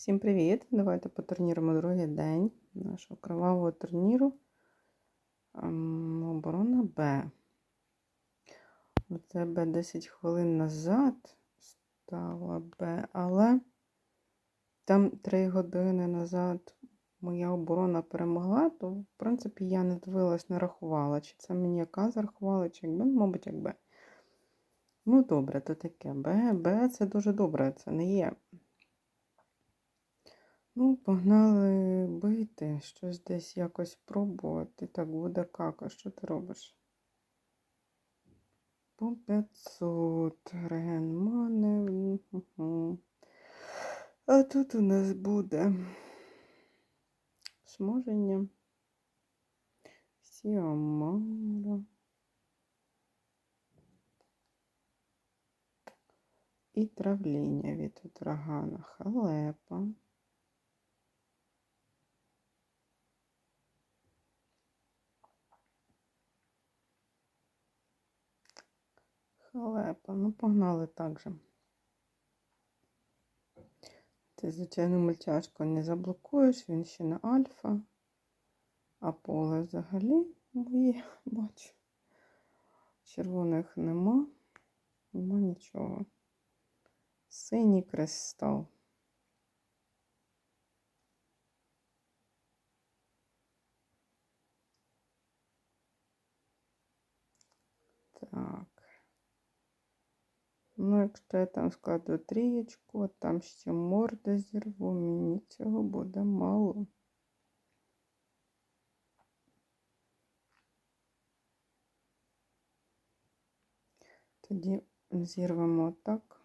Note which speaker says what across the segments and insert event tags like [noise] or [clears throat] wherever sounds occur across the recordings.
Speaker 1: Всім привіт! Давайте потурніруємо другий день нашого кровавого турніру. Ем, Оборона Б. Оце Б 10 хвилин назад стала Б, але там 3 години назад моя оборона перемогла, то, в принципі, я не дивилась, не рахувала, чи це мені яка зарахувала, чи якби, ну, мабуть, як Б. Ну, добре, то таке. Б, Б це дуже добре, це не є. Ну, погнали бити, щось десь якось пробувати. Так, буде кака. Що ти робиш? По 500 реген мане. А тут у нас буде смаження. Сіамара. І травління від утрагана. Халепа. Халепа, ну погнали так же. Ти, звичайно, мультяшку не заблокуєш, він ще на альфа, а поле взагалі моє [laughs] бачу. Червоних нема, нема нічого. Синій кристал. Так. Ну, якщо я там складу трієчку, там ще морди зірву, мені цього буде мало. Тоді зірвемо так.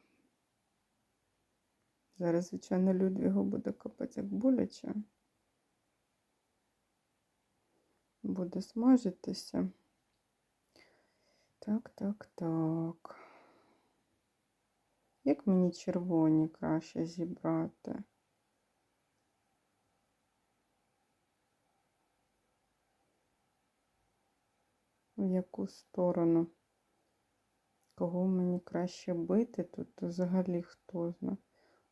Speaker 1: Зараз, звичайно, Людвігу буде копати як боляче. Буде смажитися. Так, так, так. Як мені червоні краще зібрати? В яку сторону? Кого мені краще бити тут взагалі хто знає?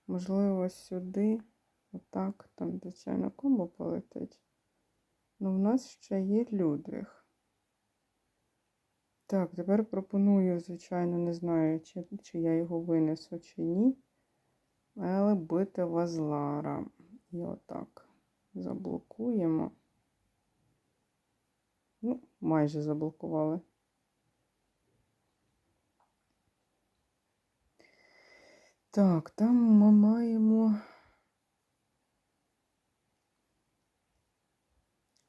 Speaker 1: Можливо, сюди, отак, там, звичайно, комбо полетить. Ну, в нас ще є Людвіг. Так, тепер пропоную, звичайно, не знаю, чи, чи я його винесу, чи ні. Але бити Вазлара. І отак заблокуємо. Ну, майже заблокували. Так, там ми маємо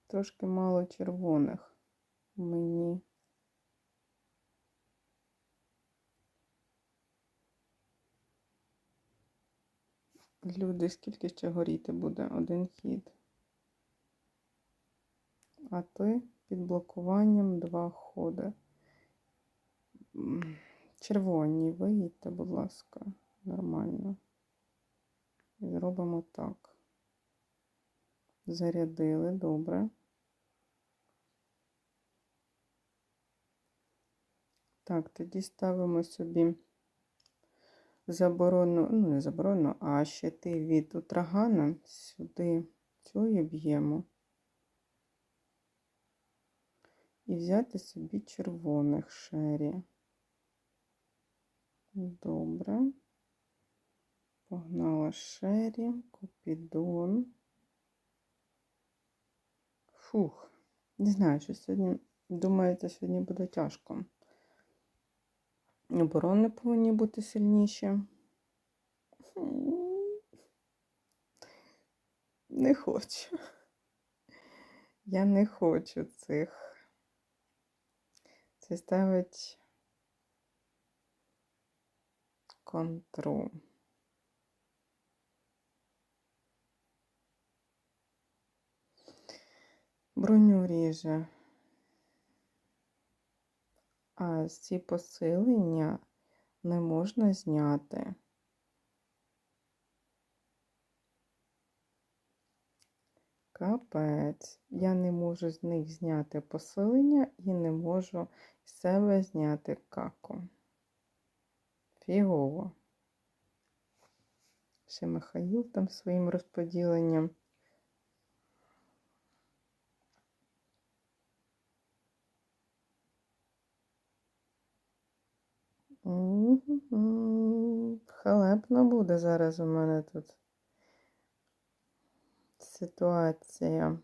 Speaker 1: трошки мало червоних мені. Люди, скільки ще горіти буде? Один хід. А ти під блокуванням два ходи. Червоні, виїдьте, будь ласка, нормально. І зробимо так. Зарядили, добре. Так, тоді ставимо собі заборону, ну не заборону, а щити від утрагана сюди цю б'ємо. І взяти собі червоних шері. Добре. Погнала шері, купідон. Фух, не знаю, що сьогодні, думаю, це сьогодні буде тяжко. Оборони повинні бути сильніші. Не хочу. Я не хочу цих. Це ставить контру. Броню ріже. А ці посилення не можна зняти. Капець. Я не можу з них зняти посилення і не можу з себе зняти каку. Фігово. Ще Михаїл там своїм розподіленням. Халепно буде зараз у мене тут ситуація.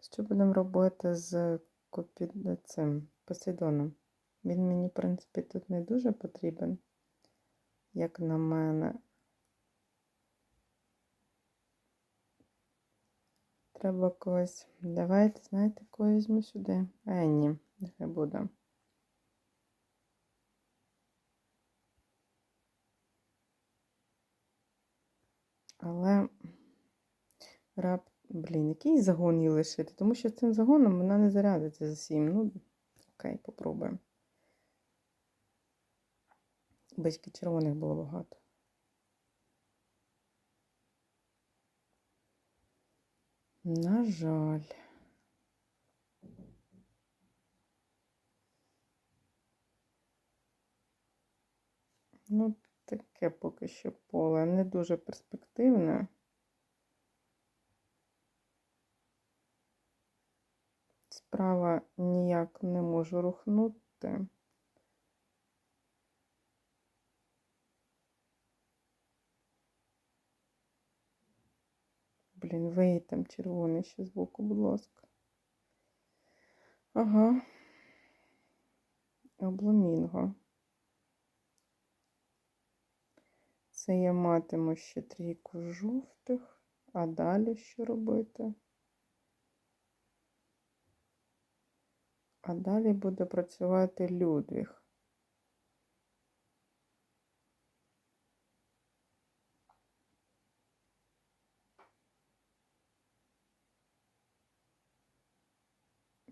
Speaker 1: Що будемо робити з копі... цим Посейдоном? Він мені, в принципі, тут не дуже потрібен, як на мене. Треба когось. Давайте, знаєте, кого візьму сюди. Е, ні, нехай буде. Але раб, блін, який загон їй лишити? Тому що цим загоном вона не зарядиться за 7. Ну, окей, попробуємо. Бички червоних було багато. На жаль. Ну, таке поки що поле не дуже перспективне. Справа ніяк не можу рухнути. Блін, виїдь там червоний ще збоку, будь ласка. Ага. Обломінго. Це я матиму ще трійку жовтих, а далі що робити? А далі буде працювати Людвіг.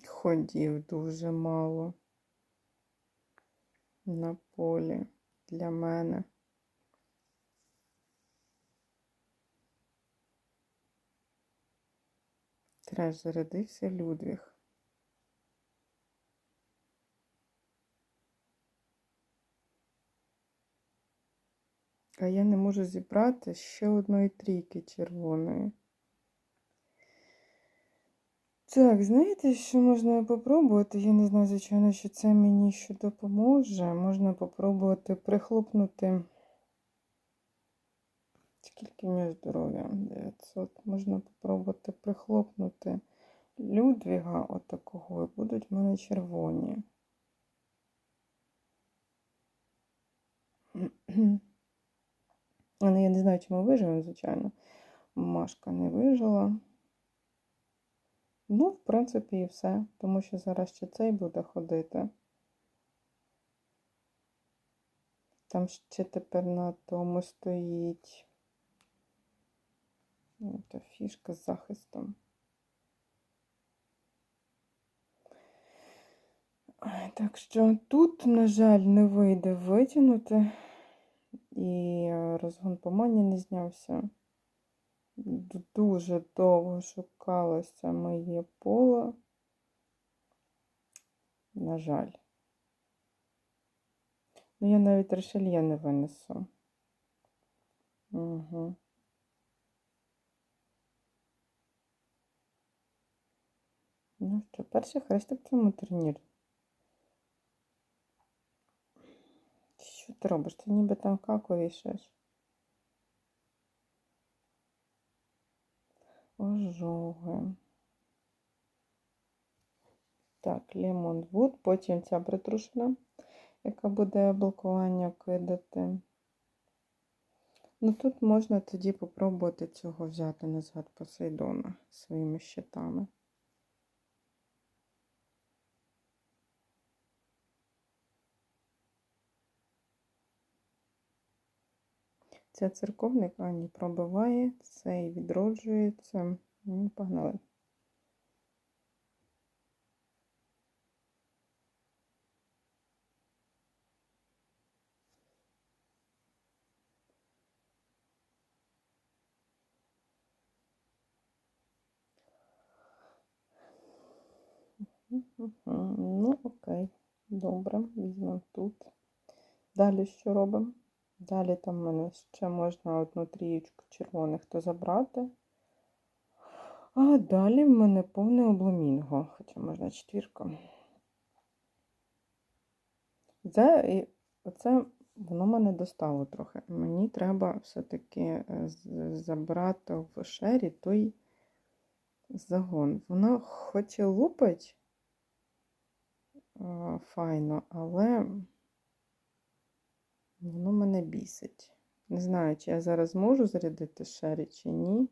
Speaker 1: Ходів дуже мало на полі для мене. Треш зарядився Людвіг. А я не можу зібрати ще одної трійки червоної. Так, знаєте, що можна попробувати? Я не знаю, звичайно, що це мені ще допоможе. Можна попробувати прихлопнути. Скільки в нього здоров'я? 900. Можна попробувати прихлопнути Людвіга отакого, і будуть в мене червоні. [clears throat] Але я не знаю, чи ми виживемо, звичайно. Машка не вижила. Ну, в принципі, і все. Тому що зараз ще цей буде ходити. Там ще тепер на тому стоїть та фішка з захистом. Так що тут, на жаль, не вийде витягнути, і розгон по мані не знявся. Дуже довго шукалося моє поле. На жаль. Ну, я навіть решельє не винесу. Угу. Ну що, перший хрестик цьому турнірі. Що ти робиш? Ти ніби там каку вішаєш? Ожоги. Так, лімон вуд, потім ця притрушена, яка буде блокування кидати. Ну тут можна тоді попробувати цього взяти назад Посейдона своїми щитами. Це церковник, а ні, пробиває, цей відроджується. Ну, погнали. Ну, окей, добре, візьмемо тут. Далі що робимо? Далі там в мене ще можна одну трієчку червоних то забрати. А далі в мене повне обломінго, хоча можна четвірку. Це, оце воно мене достало трохи. Мені треба все-таки е, забрати в шері той загон. Воно хоч лупить файно, але воно мене бісить. Не знаю, чи я зараз можу зарядити шері, чи ні.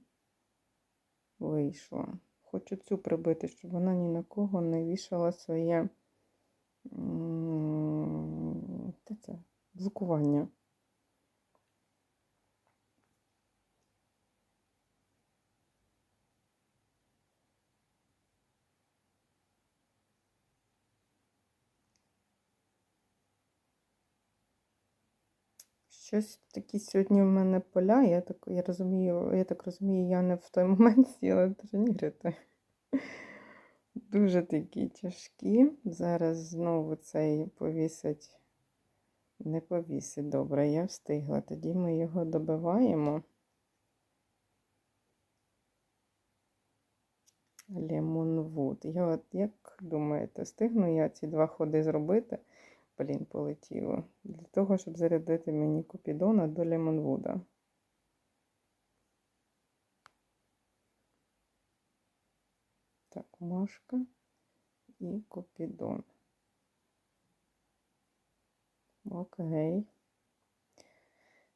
Speaker 1: Вийшло. Хочу цю прибити, щоб вона ні на кого не вішала своє це, блокування. Щось такі сьогодні в мене поля. Я так, я розумію, я так розумію, я не в той [laughs] момент сіла тренувати. Дуже такі тяжкі. Зараз знову цей повісить. Не повісить. Добре, я встигла. Тоді ми його добиваємо. Лемонвуд. Я от як думаєте, встигну я ці два ходи зробити? Блін, полетіло. Для того, щоб зарядити мені Купідона до Лемонвуда. Так, Машка і Купідон. Окей.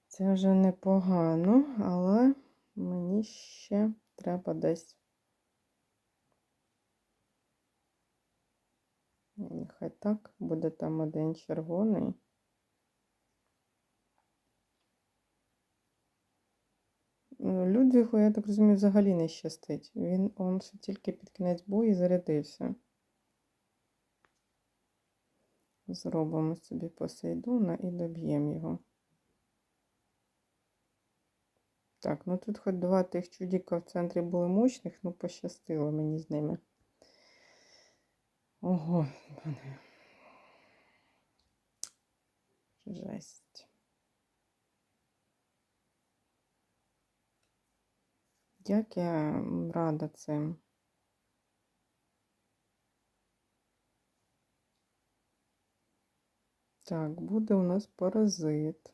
Speaker 1: Це вже непогано, але мені ще треба десь. Нехай так, буде там один червоний. Ну, Людвігу, я так розумію, взагалі не щастить. Він он ще тільки під кінець бою зарядився. Зробимо собі Посейдона і доб'ємо його. Так, ну тут хоч два тих чудіка в центрі були мощних, ну пощастило мені з ними. Ого, мене. Жесть. Як я рада цим. Так, буде у нас паразит.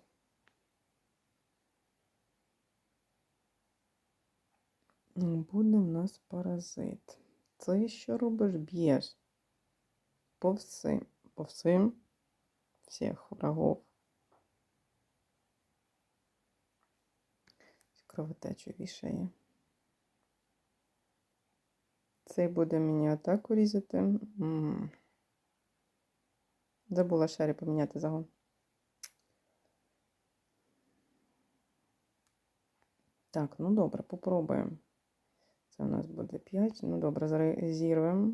Speaker 1: Буде у нас паразит. Це що робиш? Б'єш по всім, по всім всіх врагов. Кровотечу вішає. Цей буде мені атаку різати. М -м. Забула шарі поміняти загон. Так, ну добре, попробуємо. Це у нас буде 5. Ну добре, зірвемо.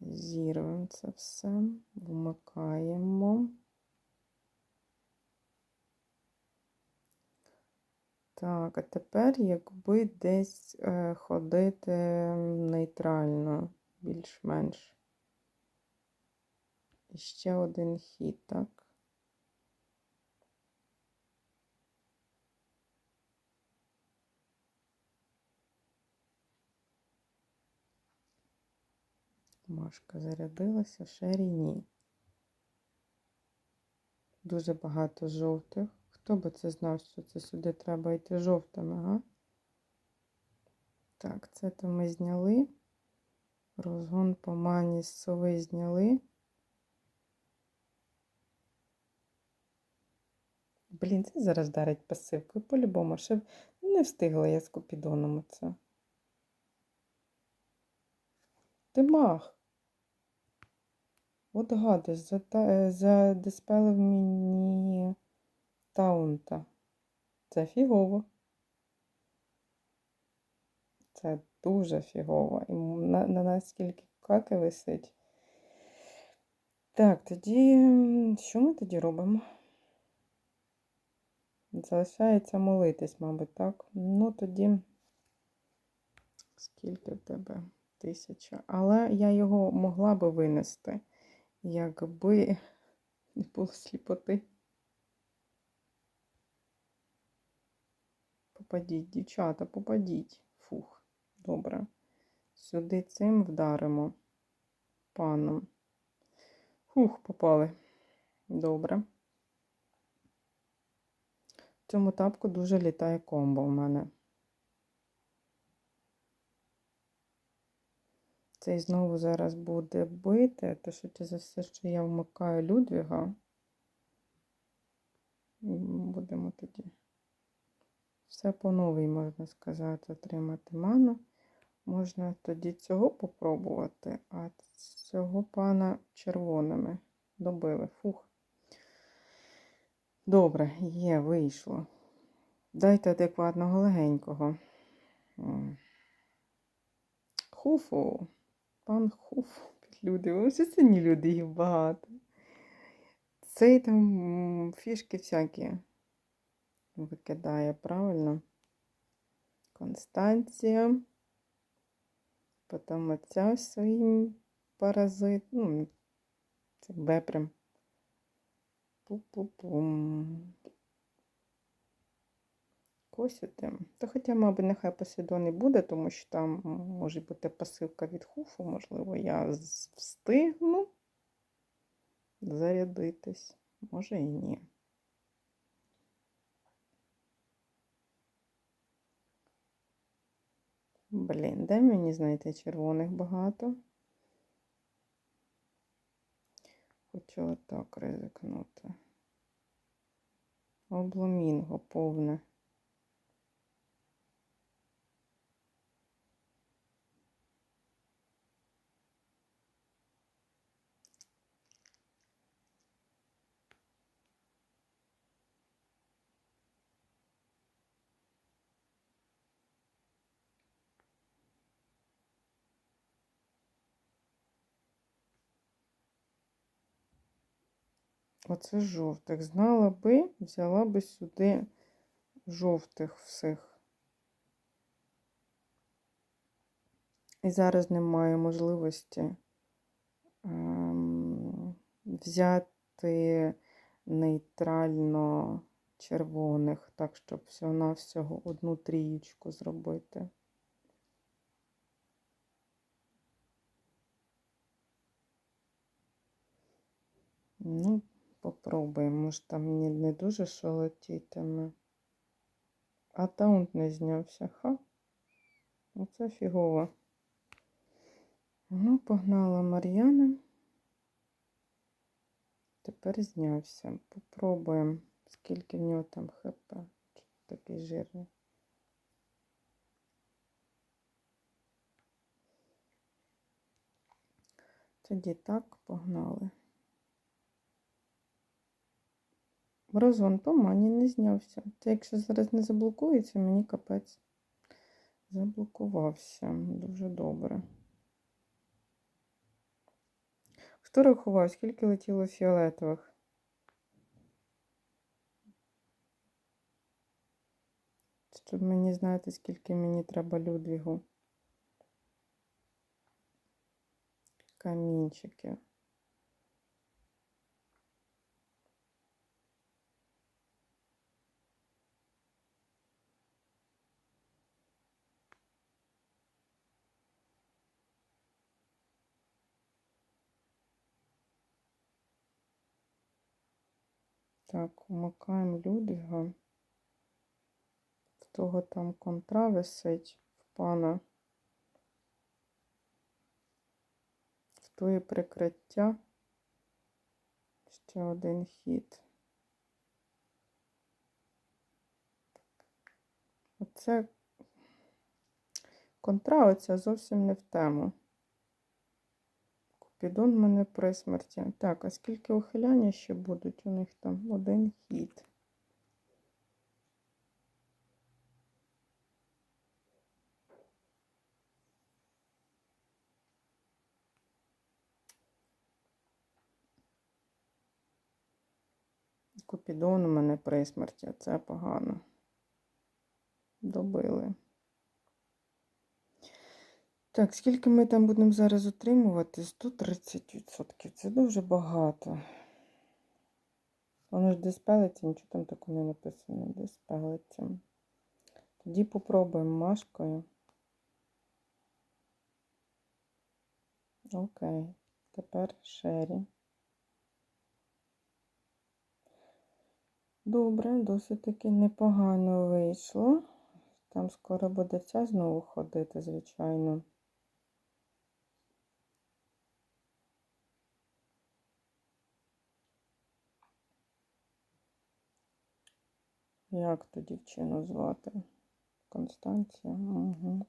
Speaker 1: Зірвемо це все, вмикаємо. Так, а тепер, якби десь е, ходити нейтрально, більш-менш. І ще один хід, так? Машка зарядилася, шері ні. Дуже багато жовтих. Хто би це знав, що це сюди треба йти жовтими, га? Так, це то ми зняли. Розгон по мані з сови зняли. Блін, це зараз дарить пасивкою. По-любому, ще не встигла я з купідоном оце. Ти мах. От гадиш, задиспелив мені таунта. Це фігово. Це дуже фігово. І на, на наскільки каки висить. Так, тоді що ми тоді робимо? Залишається молитись, мабуть, так? Ну, тоді, скільки в тебе? Тисяча. Але я його могла би винести, якби не було сліпоти. Попадіть, дівчата, попадіть. Фух, добре. Сюди цим вдаримо паном. Фух, попали. Добре. В цьому тапку дуже літає комбо в мене. Цей знову зараз буде бити, то це за все, що я вмикаю Людвіга. І Будемо тоді все по новій, можна сказати, отримати ману. Можна тоді цього попробувати, а цього пана червоними добили. Фух. Добре, є, вийшло. Дайте адекватного легенького. Хуфу. Пан Хуфу. [laughs] Люди. Ось не люди, їх багато. Цей там фішки всякі викидає, правильно? Констанція. Потім оця своїм паразит. Ну, це бепрем. Пу-пу-пум. Косити. Та хоча, мабуть, нехай Посейдон і буде, тому що там може бути пасивка від хуфу, можливо, я встигну зарядитись. Може і ні. Блін, де мені знайти червоних багато? Хочу отак ризикнути. Обломінго повне. Оце жовтих. Знала би, взяла би сюди жовтих всіх. І зараз немає можливості ем, взяти нейтрально червоних, так, щоб всього-навсього одну трієчку зробити. Ну, попробуємо. Може, там мені не дуже шолотітиме. А таунт не знявся. Ха. Оце фігово. Ну, погнала Мар'яна. Тепер знявся. Попробуємо, скільки в нього там хп. Такий жирний. Тоді так, погнали. Морозон по мані не знявся. Це якщо зараз не заблокується, мені капець. Заблокувався. Дуже добре. Хто рахував, скільки летіло фіолетових? Щоб мені знати, скільки мені треба Людвігу. Камінчиків. Так, умикаємо Людвіга. В того там контра висить в пана. В тої прикриття. Ще один хід. Оце контра оця зовсім не в тему. Купідон в мене при смерті. Так, а скільки ухиляння ще будуть? У них там один хід. Купідон у мене при смерті. Це погано. Добили. Так, скільки ми там будемо зараз отримувати? 130%. Це дуже багато. Воно ж диспелиться, нічого там такого не написано. Диспелиться. Тоді попробуємо машкою. Окей. Тепер шері. Добре, досить таки непогано вийшло. Там скоро буде ця знову ходити, звичайно. Як ту дівчину звати? Констанція. Угу.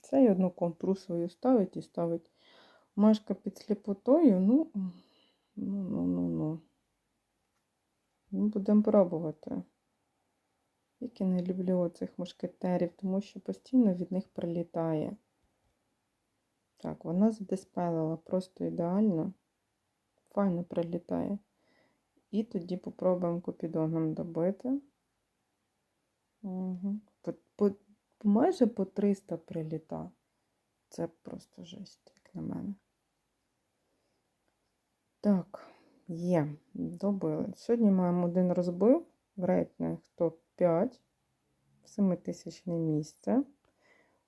Speaker 1: Це одну контру свою ставить і ставить. Машка під сліпотою, ну, ну, ну, ну, ну. Ну, будемо пробувати. Як я не люблю оцих мушкетерів, тому що постійно від них прилітає. Так, вона задиспелила просто ідеально. Файно прилітає. І тоді попробуємо купідоном добити. Угу. По, по, майже по 300 приліта. Це просто жесть, як на мене. Так, є, добили. Сьогодні маємо один розбив в рейтингах топ-5 в 7 тисячне місце.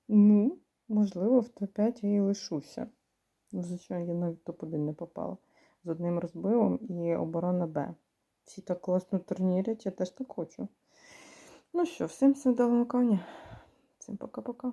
Speaker 1: Ну, можливо, в топ-5 я і лишуся. Ну, Звичайно, я навіть в топ-1 не попала. З одним розбивом і оборона Б. Всі так класно турнірять, я теж так хочу. Ну що, всім всім коня. Всім пока-пока.